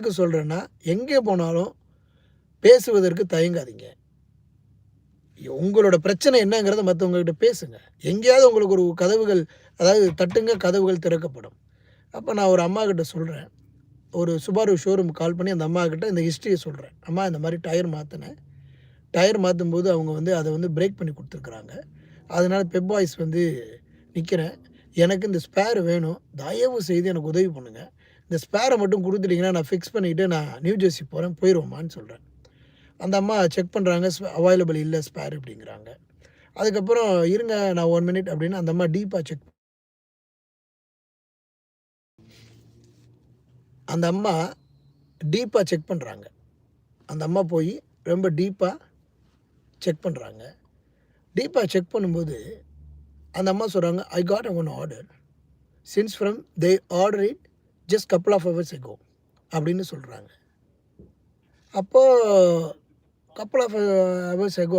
எதுக்கு சொல்கிறேன்னா எங்கே போனாலும் பேசுவதற்கு தயங்காதீங்க. உங்களோட பிரச்சனை என்னங்கிறத மற்றவங்ககிட்ட பேசுங்க. எங்கேயாவது உங்களுக்கு ஒரு கதவுகள் அதாவது தட்டுங்க கதவுகள் திறக்கப்படும். அப்போ நான் ஒரு அம்மா கிட்ட சொல்கிறேன் ஒரு சுபாரு ஷோரூம் கால் பண்ணி அந்த அம்மா கிட்ட இந்த ஹிஸ்ட்ரியை சொல்கிறேன் அம்மா இந்த மாதிரி டயர் மாற்றினேன் டயர் மாற்றும் போது அவங்க வந்து அதை வந்து பிரேக் பண்ணி கொடுத்துருக்குறாங்க. அதனால் பெப் பாய்ஸ் வந்து நிற்கிறேன் எனக்கு இந்த ஸ்பேர் வேணும். தயவு செய்து எனக்கு உதவி பண்ணுங்கள் இந்த ஸ்பேரை மட்டும் கொடுத்துட்டிங்கன்னா நான் ஃபிக்ஸ் பண்ணிவிட்டு நான் நியூ ஜெர்சி போகிறேன் போயிடுவோமான்னு சொல்கிறேன் அந்த அம்மா செக் பண்ணுறாங்க அவைலபிள் இல்லை ஸ்பேர் அப்படிங்கிறாங்க. அதுக்கப்புறம் இருங்க நான் ஒன் மினிட் அப்படின்னு அந்த அம்மா டீப்பாக செக் அந்த அம்மா டீப்பாக செக் பண்ணுறாங்க அந்த அம்மா போய் ரொம்ப டீப்பாக செக் பண்ணுறாங்க டீப்பாக செக் பண்ணும்போது அந்த அம்மா சொல்கிறாங்க I got a one order since from the order it just couple of hours ago அப்படின்னு சொல்கிறாங்க அப்போது கப்புள் ஆஃப் ஹவர்ஸ் எகோ